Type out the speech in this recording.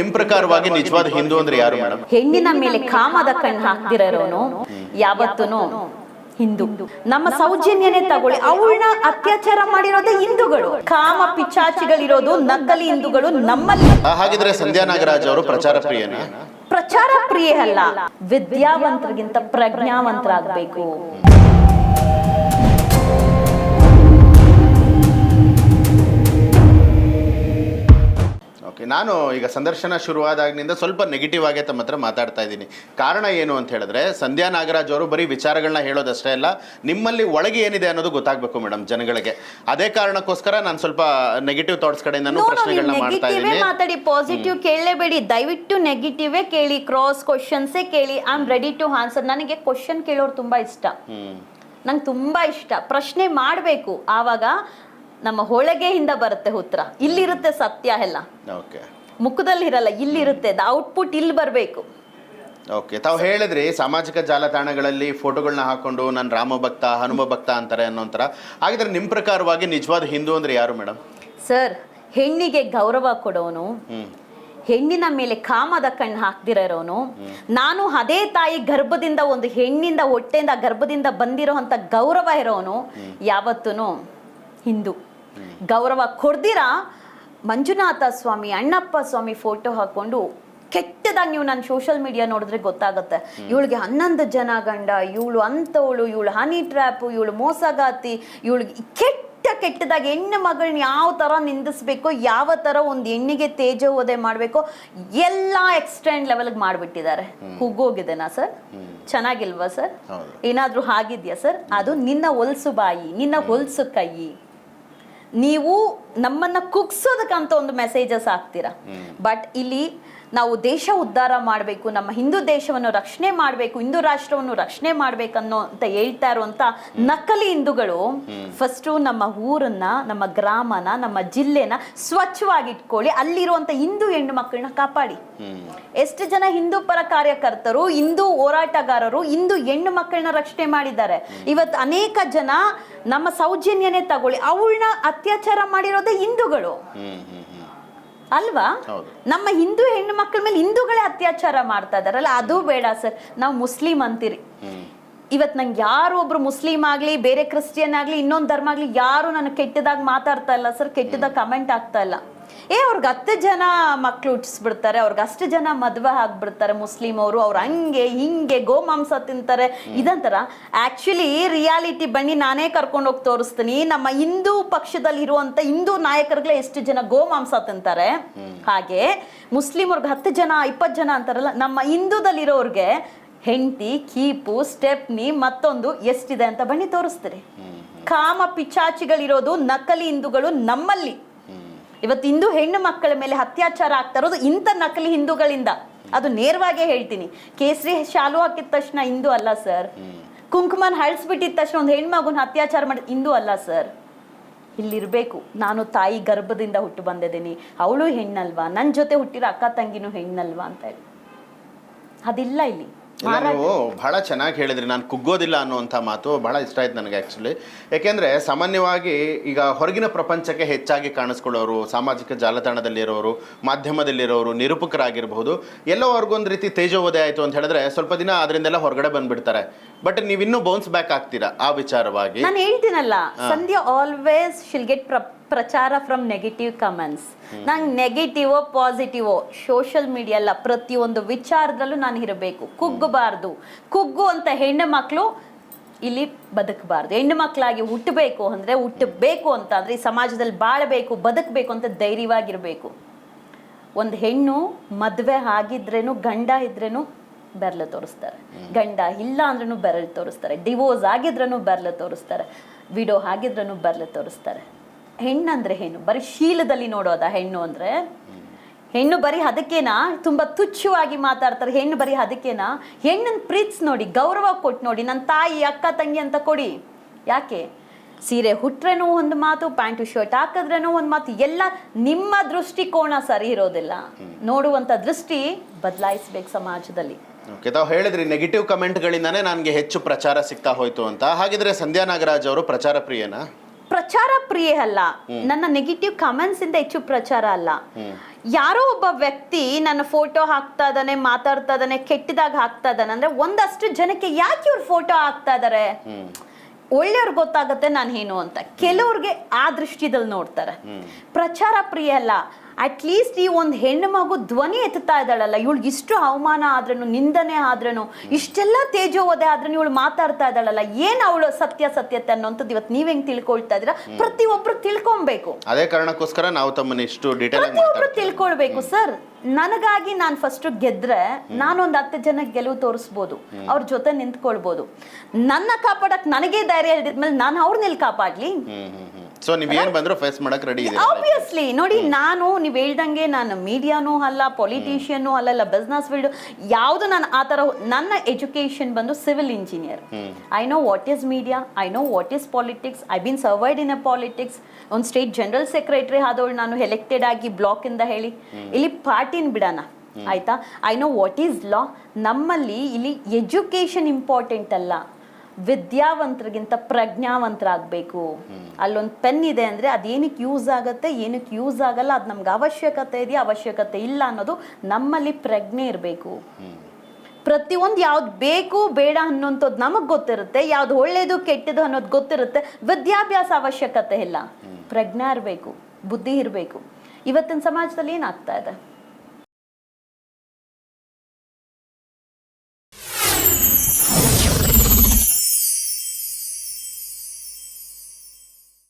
ನಿಮ್ ಪ್ರಕಾರವಾಗಿ ನಿಜವಾದ ಹಿಂದೂ ಅಂದ್ರೆ ಯಾರು ಮೇಡಮ್ ಹೆಣ್ಣಿನ ಮೇಲೆ ಕಾಮದ ಕಣ್ಣು ಹಾಕ್ತಿರೋನು ಯಾವತ್ತೂ ಹಿಂದೂ. ನಮ್ಮ ಸೌಜನ್ಯನೇ ತಗೊಳ್ಳಿ ಅವಳನ್ನ ಅತ್ಯಾಚಾರ ಮಾಡಿರೋದೇ ಹಿಂದೂಗಳು. ಕಾಮ ಪಿಚಾಚಿಗಳಿರೋದು ನಕಲಿ ಹಿಂದೂಗಳು ನಮ್ಮಲ್ಲಿ. ಹಾಗಿದ್ರೆ ಸಂಧ್ಯಾ ನಾಗರಾಜ್ ಅವರು ಪ್ರಚಾರ ಪ್ರಿಯನ? ಪ್ರಚಾರ ಪ್ರಿಯ ಅಲ್ಲ ವಿದ್ಯಾವಂತರಿಗಿಂತ ಪ್ರಜ್ಞಾವಂತರಾಗಬೇಕು. ಓಕೆ ನಾನು ಈಗ ಸಂದರ್ಶನ ಶುರುವಾದಾಗಿನಿಂದ ಸ್ವಲ್ಪ ನೆಗೆಟಿವ್ ಆಗೇ ತಮ್ಮ ಹತ್ರ ಮಾತಾಡ್ತಾ ಇದ್ದೀನಿ. ಕಾರಣ ಏನು ಅಂತ ಹೇಳಿದ್ರೆ ಸಂಧ್ಯಾ ನಾಗರಾಜ್ ಅವರು ಬರೀ ವಿಚಾರಗಳನ್ನ ಹೇಳೋದಷ್ಟೇ ಅಲ್ಲ ನಿಮ್ಮಲ್ಲಿ ಒಳಗೆ ಏನಿದೆ ಅನ್ನೋದು ಗೊತ್ತಾಗಬೇಕು ಮೇಡಮ್ ಜನಗಳಿಗೆ. ಅದೇ ಕಾರಣಕ್ಕೋಸ್ಕರ ನಾನು ಸ್ವಲ್ಪ ನೆಗೆಟಿವ್ ಥಾಟ್ಸ್ ಕಡೆಯಿಂದನೂ ಪ್ರಶ್ನೆಗಳನ್ನ ಮಾಡ್ತಾ ಇದ್ದೀನಿ. ಮಾತಾಡಿ ಪಾಸಿಟಿವ್ ಕೇಳಲೇಬೇಡಿ ದಯವಿಟ್ಟು ನೆಗೆಟಿವೇ ಕೇಳಿ ಕ್ರಾಸ್ ಕ್ವಶನ್ಸೇ ಕೇಳಿ I am ready to answer ನನಗೆ ಕ್ವಶನ್ ಕೇಳೋರು ತುಂಬಾ ಇಷ್ಟ. ನಂಗೆ ತುಂಬಾ ಇಷ್ಟ. ಪ್ರಶ್ನೆ ಮಾಡಬೇಕು. ಆವಾಗ ನಮ್ಮ ಹೊಳಗೆಯಿಂದ ಬರುತ್ತೆ ಉತ್ತರ. ಇಲ್ಲಿರುತ್ತೆ ಸತ್ಯ ಎಲ್ಲ. ಓಕೆ ಮುಖದಲ್ಲಿ ಇರಲ್ಲ ಇಲ್ಲಿರುತ್ತೆ. ಔಟ್ಪುಟ್ ಇಲ್ಲಿ ಬರಬೇಕು. ಓಕೆ ತಾವು ಹೇಳಿದ್ರಿ ಸಾಮಾಜಿಕ ಜಾಲತಾಣಗಳಲ್ಲಿ ಫೋಟೋಗಳನ್ನ ಹಾಕೊಂಡು ನಾನು ರಾಮ ಭಕ್ತ ಹನುಮ ಭಕ್ತ ಅಂತಾರೆ ಅನ್ನೋ ಒಂಥರ. ಹಾಗಿದ್ರೆ ನಿಮ್ಮ ಪ್ರಕಾರವಾಗಿ ನಿಜವಾದ ಹಿಂದೂ ಅಂದ್ರೆ ಯಾರು ಮೇಡಮ್ ಸರ್ ಹೆಣ್ಣಿಗೆ ಗೌರವ ಕೊಡೋನು ಹೆಣ್ಣಿನ ಮೇಲೆ ಕಾಮದ ಕಣ್ಣು ಹಾಕ್ದಿರೋನು ನಾನು ಅದೇ ತಾಯಿ ಗರ್ಭದಿಂದ ಒಂದು ಹೆಣ್ಣಿಂದ ಹೊಟ್ಟೆಯಿಂದ ಗರ್ಭದಿಂದ ಬಂದಿರೋ ಅಂತ ಗೌರವ ಇರೋನು ಯಾವತ್ತೂ ಹಿಂದೂ. ಗೌರವ ಕೊಡ್ದಿರಾ? ಮಂಜುನಾಥ ಸ್ವಾಮಿ ಅಣ್ಣಪ್ಪ ಸ್ವಾಮಿ ಫೋಟೋ ಹಾಕೊಂಡು ಕೆಟ್ಟದಾಗಿ ನೀವು ನನ್ನ ಸೋಷಿಯಲ್ ಮೀಡಿಯಾ ನೋಡಿದ್ರೆ ಗೊತ್ತಾಗುತ್ತೆ. ಇವಳಿಗೆ ಹನ್ನೊಂದು ಜನ ಗಂಡ ಇವಳು ಅಂಥವಳು ಇವಳು ಹನಿ ಟ್ರ್ಯಾಪ್ ಇವಳು ಮೋಸಗಾತಿ ಇವಳಿಗೆ ಕೆಟ್ಟ ಕೆಟ್ಟದಾಗಿ ಹೆಣ್ಣು ಮಗಳನ್ನ ಯಾವ ಥರ ನಿಂದಿಸ್ಬೇಕು ಯಾವ ಥರ ಒಂದು ಹೆಣ್ಣಿಗೆ ತೇಜೋವಧೆ ಮಾಡಬೇಕು ಎಲ್ಲ ಎಕ್ಸ್ಟೆಂಡ್ ಲೆವೆಲ್ಗೆ ಮಾಡಿಬಿಟ್ಟಿದ್ದಾರೆ. ಹುಗ್ಗೋಗಿದೆನಾ ಸರ್ ಚೆನ್ನಾಗಿಲ್ವಾ ಸರ್ ಏನಾದರೂ ಏನಾದ್ರೂ ಆಗಿದ್ಯಾ ಸರ್ ಅದು ನಿನ್ನ ಹೊಲ್ಸು ಬಾಯಿ ನಿನ್ನ ಹೊಲಸು ಕೈ. ನೀವು ನಮ್ಮನ್ನ ಕುಗ್ಸೋದಕ್ಕಂತ ಒಂದು ಮೆಸೇಜಸ್ ಹಾಕ್ತೀರಾ. ಬಟ್ ಇಲ್ಲಿ ನಾವು ದೇಶ ಉದ್ಧಾರ ಮಾಡಬೇಕು ನಮ್ಮ ಹಿಂದೂ ದೇಶವನ್ನು ರಕ್ಷಣೆ ಮಾಡಬೇಕು ಹಿಂದೂ ರಾಷ್ಟ್ರವನ್ನು ರಕ್ಷಣೆ ಮಾಡ್ಬೇಕನ್ನೋ ಅಂತ ಹೇಳ್ತಾ ಇರುವಂತ ನಕಲಿ ಹಿಂದೂಗಳು ಫಸ್ಟು ನಮ್ಮ ಊರನ್ನ ನಮ್ಮ ಗ್ರಾಮನ ನಮ್ಮ ಜಿಲ್ಲೆನ ಸ್ವಚ್ಛವಾಗಿ ಇಟ್ಕೊಳ್ಳಿ ಅಲ್ಲಿರುವಂತ ಹಿಂದೂ ಹೆಣ್ಣು ಮಕ್ಕಳನ್ನ ಕಾಪಾಡಿ. ಎಷ್ಟು ಜನ ಹಿಂದೂ ಪರ ಕಾರ್ಯಕರ್ತರು ಹಿಂದೂ ಹೋರಾಟಗಾರರು ಹಿಂದೂ ಹೆಣ್ಣು ಮಕ್ಕಳನ್ನ ರಕ್ಷಣೆ ಮಾಡಿದ್ದಾರೆ. ಇವತ್ತು ಅನೇಕ ಜನ ನಮ್ಮ ಸೌಜನ್ಯನೇ ತಗೊಳ್ಳಿ ಅವಳನ್ನ ಅತ್ಯಾಚಾರ ಮಾಡಿರೋದೇ ಹಿಂದೂಗಳು. ಅಲ್ವಾ? ನಮ್ಮ ಹಿಂದೂ ಹೆಣ್ಣು ಮಕ್ಕಳ ಮೇಲೆ ಹಿಂದೂಗಳೇ ಅತ್ಯಾಚಾರ ಮಾಡ್ತಾ ಇದಾರಲ್ಲ ಅದು ಬೇಡ ಸರ್. ನಾವು ಮುಸ್ಲಿಂ ಅಂತೀರಿ. ಇವತ್ ಇವತ್ತು ನಂಗೆ ಯಾರು ಒಬ್ರು ಮುಸ್ಲಿಂ ಆಗ್ಲಿ ಬೇರೆ ಕ್ರಿಶ್ಚಿಯನ್ ಆಗ್ಲಿ ಇನ್ನೊಂದು ಧರ್ಮ ಆಗ್ಲಿ ಯಾರು ನನಗೆ ಕೆಟ್ಟದಾಗಿ ಮಾತಾಡ್ತಾ ಇಲ್ಲ ಸರ್ ಕೆಟ್ಟದಾಗ ಕಮೆಂಟ್ ಆಗ್ತಾ ಇಲ್ಲ. ಏ ಅವ್ರಿಗೆ ಹತ್ತು ಜನ ಮಕ್ಳು ಹುಟ್ಟಿಸ್ಬಿಡ್ತಾರೆ ಅವ್ರಿಗೆ ಅಷ್ಟು ಜನ ಮದುವೆ ಆಗ್ಬಿಡ್ತಾರೆ ಮುಸ್ಲಿಂ ಅವರು ಅವ್ರು ಹಂಗೆ ಹಿಂಗೆ ಗೋಮಾಂಸ ತಿಂತಾರೆ. ಇದಂತರ ಆಕ್ಚುಲಿ ರಿಯಾಲಿಟಿ ಬನ್ನಿ ನಾನೇ ಕರ್ಕೊಂಡು ಹೋಗಿ ತೋರಿಸ್ತೀನಿ. ನಮ್ಮ ಹಿಂದೂ ಪಕ್ಷದಲ್ಲಿ ಇರುವಂತ ಹಿಂದೂ ನಾಯಕರುಗಳೇ ಎಷ್ಟು ಜನ ಗೋಮಾಂಸ ತಿಂತಾರೆ. ಹಾಗೆ ಮುಸ್ಲಿಮರ್ಗೆ ಹತ್ತು ಜನ ಇಪ್ಪತ್ತು ಜನ ಅಂತಾರಲ್ಲ ನಮ್ಮ ಹಿಂದೂದಲ್ಲಿರೋರ್ಗೆ ಹೆಂಡತಿ ಕೀಪು ಸ್ಟೆಪ್ನಿ ಮತ್ತೊಂದು ಎಷ್ಟಿದೆ ಅಂತ ಬನ್ನಿ ತೋರಿಸ್ತೀರಿ. ಕಾಮ ಪಿಚಾಚಿಗಳಿರೋದು ನಕಲಿ ಹಿಂದೂಗಳು ನಮ್ಮಲ್ಲಿ. ಇವತ್ತು ಹಿಂದೂ ಹೆಣ್ಣು ಮಕ್ಕಳ ಮೇಲೆ ಅತ್ಯಾಚಾರ ಆಗ್ತಾ ಇರೋದು ಇಂಥ ನಕಲಿ ಹಿಂದೂಗಳಿಂದ. ಅದು ನೇರವಾಗೇ ಹೇಳ್ತೀನಿ. ಕೇಸರಿ ಶಾಲು ಹಾಕಿದ ತಕ್ಷಣ ಹಿಂದೂ ಅಲ್ಲ, ಸರ್. ಕುಂಕುಮನ್ ಹಳ್ಸ್ಬಿಟ್ಟಿದ ತಕ್ಷಣ ಒಂದು ಹೆಣ್ಮಗುನ ಅತ್ಯಾಚಾರ ಮಾಡಿ ಹಿಂದೂ ಅಲ್ಲ, ಸರ್. ಇಲ್ಲಿರ್ಬೇಕು. ನಾನು ತಾಯಿ ಗರ್ಭದಿಂದ ಹುಟ್ಟು ಬಂದಿದ್ದೀನಿ. ಅವಳು ಹೆಣ್ಣಲ್ವಾ? ನನ್ನ ಜೊತೆ ಹುಟ್ಟಿರೋ ಅಕ್ಕ ತಂಗಿನೂ ಹೆಣ್ಣಲ್ವಾ ಅಂತ ಹೇಳಿ. ಅದಿಲ್ಲ ಇಲ್ಲಿ. ಇಲ್ಲ ನೀವು ಬಹಳ ಚೆನ್ನಾಗಿ ಹೇಳಿದ್ರಿ. ನಾನು ಕುಗ್ಗೋದಿಲ್ಲ ಅನ್ನುವಂಥ ಮಾತು ಬಹಳ ಇಷ್ಟ ಆಯ್ತು ನನಗೆ ಆ್ಯಕ್ಚುಲಿ ಏಕೆಂದರೆ ಸಾಮಾನ್ಯವಾಗಿ ಈಗ ಹೊರಗಿನ ಪ್ರಪಂಚಕ್ಕೆ ಹೆಚ್ಚಾಗಿ ಕಾಣಿಸ್ಕೊಳ್ಳೋರು ಸಾಮಾಜಿಕ ಜಾಲತಾಣದಲ್ಲಿರೋರು ಮಾಧ್ಯಮದಲ್ಲಿರೋರು ನಿರೂಪಕರಾಗಿರ್ಬೋದು ಎಲ್ಲೋ ಅವ್ರಿಗೊಂದು ರೀತಿ ತೇಜೋವದೆ ಆಯಿತು ಅಂತ ಹೇಳಿದ್ರೆ ಸ್ವಲ್ಪ ದಿನ ಅದರಿಂದೆಲ್ಲ ಹೊರಗಡೆ ಬಂದ್ಬಿಡ್ತಾರೆ. ಬಟ್ ನೀವಿನ್ನೂ ಬೌನ್ಸ್ ಬ್ಯಾಕ್ ಆಗ್ತೀರಾ ಆ ವಿಚಾರವಾಗಿ? ನಾನು ಹೇಳ್ತೀನಲ್ಲ ಸಂಧ್ಯಾ ಆಲ್ವೇಸ್ ಶಿಲ್ ಗೆಟ್ ಪ್ರಚಾರ ಫ್ರಮ್ ನೆಗೆಟಿವ್ ಕಮೆಂಟ್ಸ್ ನಂಗೆ ನೆಗೆಟಿವೋ ಪಾಸಿಟಿವೋ ಸೋಷಿಯಲ್ ಮೀಡಿಯಾ ಅಲ್ಲ ಪ್ರತಿಯೊಂದು ವಿಚಾರದಲ್ಲೂ ನಾನು ಇರಬೇಕು. ಕುಗ್ಗಬಾರ್ದು. ಕುಗ್ಗು ಅಂತ ಹೆಣ್ಣು ಮಕ್ಕಳು ಇಲ್ಲಿ ಬದುಕಬಾರ್ದು. ಹೆಣ್ಣು ಮಕ್ಕಳಾಗಿ ಹುಟ್ಟಬೇಕು ಅಂದರೆ ಹುಟ್ಟಬೇಕು ಅಂತ ಅಂದರೆ ಈ ಸಮಾಜದಲ್ಲಿ ಬಾಳಬೇಕು ಬದುಕಬೇಕು ಅಂತ ಧೈರ್ಯವಾಗಿರಬೇಕು. ಒಂದು ಹೆಣ್ಣು ಮದುವೆ ಆಗಿದ್ರೇನು ಗಂಡ ಇದ್ರೇನು ಬೆರಳು ತೋರಿಸ್ತಾರೆ. ಗಂಡ ಇಲ್ಲ ಅಂದ್ರೂ ಬೆರಳು ತೋರಿಸ್ತಾರೆ. ಡಿವೋರ್ಸ್ ಆಗಿದ್ರೂ ಬೆರಳು ತೋರಿಸ್ತಾರೆ. ವಿಡೋ ಆಗಿದ್ರೂ ಬೆರಳು ತೋರಿಸ್ತಾರೆ. ಹೆಣ್ಣಂದ್ರೆ ಏನು ಬರೀ ಶೀಲದಲ್ಲಿ ನೋಡೋದ ಹೆಣ್ಣು ಅಂದ್ರೆ. ಹೆಣ್ಣು ಬರೀ ಅದಕ್ಕೇನಾ? ತುಂಬಾ ತುಚ್ಛವಾಗಿ ಮಾತಾಡ್ತಾರೆ. ಹೆಣ್ಣು ಬರೀ ಅದಕ್ಕೇನಾ? ಹೆಣ್ಣನ್ ಪ್ರೀತ್ಸ್ ನೋಡಿ ಗೌರವ ಕೊಟ್ಟು ನೋಡಿ ನನ್ನ ತಾಯಿ ಅಕ್ಕ ತಂಗಿ ಅಂತ ಕೊಡಿ. ಯಾಕೆ? ಸೀರೆ ಹುಟ್ಟ್ರೇನು ಒಂದು ಮಾತು ಪ್ಯಾಂಟು ಶರ್ಟ್ ಹಾಕಿದ್ರೇನು ಒಂದು ಮಾತು. ಎಲ್ಲ ನಿಮ್ಮ ದೃಷ್ಟಿಕೋನ ಸರಿ ಇರೋದಿಲ್ಲ. ನೋಡುವಂತ ದೃಷ್ಟಿ ಬದಲಾಯಿಸ್ಬೇಕು ಸಮಾಜದಲ್ಲಿ. ಓಕೆ ತಾವು ಹೇಳಿದ್ರಿ ನೆಗೆಟಿವ್ ಕಮೆಂಟ್ಗಳಿಂದಾನೇ ನನಗೆ ಹೆಚ್ಚು ಪ್ರಚಾರ ಸಿಗ್ತಾ ಹೋಯ್ತು ಅಂತ. ಹಾಗಿದ್ರೆ ಸಂಧ್ಯಾ ನಾಗರಾಜ್ ಅವರು ಪ್ರಚಾರ ಪ್ರಿಯನಾ? ಪ್ರಚಾರ ಪ್ರಿಯ ಅಲ್ಲ. ನನ್ನ ನೆಗೆಟಿವ್ ಕಮೆಂಟ್ಸ್ ಇಂದ ಹೆಚ್ಚು ಪ್ರಚಾರ ಅಲ್ಲ. ಯಾರೋ ಒಬ್ಬ ವ್ಯಕ್ತಿ ನನ್ನ ಫೋಟೋ ಹಾಕ್ತಾ ಇದ್ದಾನೆ ಮಾತಾಡ್ತಾ ಇದ್ದಾನೆ ಕೆಟ್ಟದಾಗ ಹಾಕ್ತಾ ಇದ್ದಾನೆ ಅಂದ್ರೆ ಒಂದಷ್ಟು ಜನಕ್ಕೆ ಯಾಕೆ ಇವ್ರು ಫೋಟೋ ಹಾಕ್ತಾ ಇದಾರೆ? ಒಳ್ಳೆಯವ್ರಿಗೆ ಗೊತ್ತಾಗುತ್ತೆ ನಾನು ಏನು ಅಂತ. ಕೆಲವ್ರಿಗೆ ಆ ದೃಷ್ಟಿದಲ್ಲಿ ನೋಡ್ತಾರೆ. ಪ್ರಚಾರ ಪ್ರಿಯ ಅಲ್ಲ. ಅಟ್ಲೀಸ್ಟ್ ಈ ಒಂದು ಹೆಣ್ಣು ಮಗು ಧ್ವನಿ ಎತ್ತುತ್ತಾ ಇದ್ದಾಳಲ್ಲ ಇವಳಿಗೆ ಇಷ್ಟು ಅವಮಾನ ಆದ್ರೂ ನಿಂದನೆ ಆದ್ರೂ ಇಷ್ಟೆಲ್ಲ ತೇಜೋವಧೆ ಆದ್ರೂ ಇವಳು ಮಾತಾಡ್ತಾ ಇದ್ದಾಳಲ್ಲ ಏನ್ ಅವಳು ಸತ್ಯ ಸತ್ಯತೆ ಅನ್ನೋಂಥದ್ದು ಇವತ್ತು ನೀವ್ ಹೆಂಗ್ ತಿಳ್ಕೊಳ್ತಾ ಇದ್ದೀರಾ? ಪ್ರತಿಯೊಬ್ರು ತಿಳ್ಕೊಬೇಕು ಅದೇ ಕಾರಣಕ್ಕೋಸ್ಕರ ನಾವು ತಮ್ಮನ್ನ ಇಷ್ಟು ಡೀಟೇಲ್ ಪ್ರತಿಯೊಬ್ರು ತಿಳ್ಕೊಳ್ಬೇಕು ಸರ್. ನನಗಾಗಿ ನಾನು ಫಸ್ಟ್ ಗೆದ್ರೆ ನಾನೊಂದು ಹತ್ತು ಜನಕ್ಕೆ ಗೆಲುವು ತೋರಿಸ್ಬೋದು ಅವ್ರ ಜೊತೆ ನಿಂತ್ಕೊಳ್ಬೋದು. ನನ್ನ ಕಾಪಾಡಕ್ ನನಗೆ ಧೈರ್ಯ ಹಿಡಿದ್ಮೇಲೆ ನಾನು ಅವ್ರನ್ನೆಲ್ಲಿ ಕಾಪಾಡ್ಲಿ? ಹ್ಮ್ ಹ್ಮ್ ಹ್ಮ್. ಸೊ ನೀವು ಏನು ಬಂದ್ರು ಫೇಸ್ ಮಾಡಕ್ಕೆ ರೆಡಿ ಇದೆ ಆಬ್ವಿಯಸ್ಲಿ ನೋಡಿ ನಾನು ನೀವು ಹೇಳ್ದಂಗೆ ನಾನು ಮೀಡಿಯಾನೂ ಅಲ್ಲ ಪೊಲಿಟಿಷಿಯನ್ನೂ ಅಲ್ಲ ಇಲ್ಲ ಬಿಸ್ನೆಸ್ ಫೀಲ್ಡ್ ಯಾವುದು ನಾನು ಆ ಥರ ನನ್ನ ಎಜುಕೇಶನ್ ಬಂದು civil engineer I know what is media I know what is politics I been survived in a politics ಒಂದು ಸ್ಟೇಟ್ ಜನರಲ್ ಸೆಕ್ರೆಟರಿ ಆದವಳು ನಾನು ಎಲೆಕ್ಟೆಡ್ ಆಗಿ ಬ್ಲಾಕ್ ಇಂದ ಹೇಳಿ. ಇಲ್ಲಿ ಪಾರ್ಟಿನ ಬಿಡೋಣ ಆಯ್ತಾ? I know what is law ನಮ್ಮಲ್ಲಿ ಇಲ್ಲಿ ಎಜುಕೇಶನ್ ಇಂಪಾರ್ಟೆಂಟ್ ಅಲ್ಲ. ವಿದ್ಯಾವಂತರಿಗಿಂತ ಪ್ರಜ್ಞಾವಂತರಾಗಬೇಕು. ಅಲ್ಲೊಂದು ಪೆನ್ ಇದೆ ಅಂದರೆ ಅದೇನಕ್ಕೆ ಯೂಸ್ ಆಗುತ್ತೆ ಏನಕ್ಕೆ ಯೂಸ್ ಆಗಲ್ಲ ಅದು ನಮ್ಗೆ ಅವಶ್ಯಕತೆ ಇದೆಯಾ ಅವಶ್ಯಕತೆ ಇಲ್ಲ ಅನ್ನೋದು ನಮ್ಮಲ್ಲಿ ಪ್ರಜ್ಞೆ ಇರಬೇಕು. ಪ್ರತಿಯೊಂದು ಯಾವ್ದು ಬೇಕು ಬೇಡ ಅನ್ನೋಂಥದ್ದು ನಮಗೆ ಗೊತ್ತಿರುತ್ತೆ ಯಾವ್ದು ಒಳ್ಳೇದು ಕೆಟ್ಟದು ಅನ್ನೋದು ಗೊತ್ತಿರುತ್ತೆ ವಿದ್ಯಾಭ್ಯಾಸ ಅವಶ್ಯಕತೆ ಇಲ್ಲ. ಪ್ರಜ್ಞಾ ಇರಬೇಕು ಬುದ್ಧಿ ಇರಬೇಕು. ಇವತ್ತಿನ ಸಮಾಜದಲ್ಲಿ ಏನಾಗ್ತಾ ಇದೆ?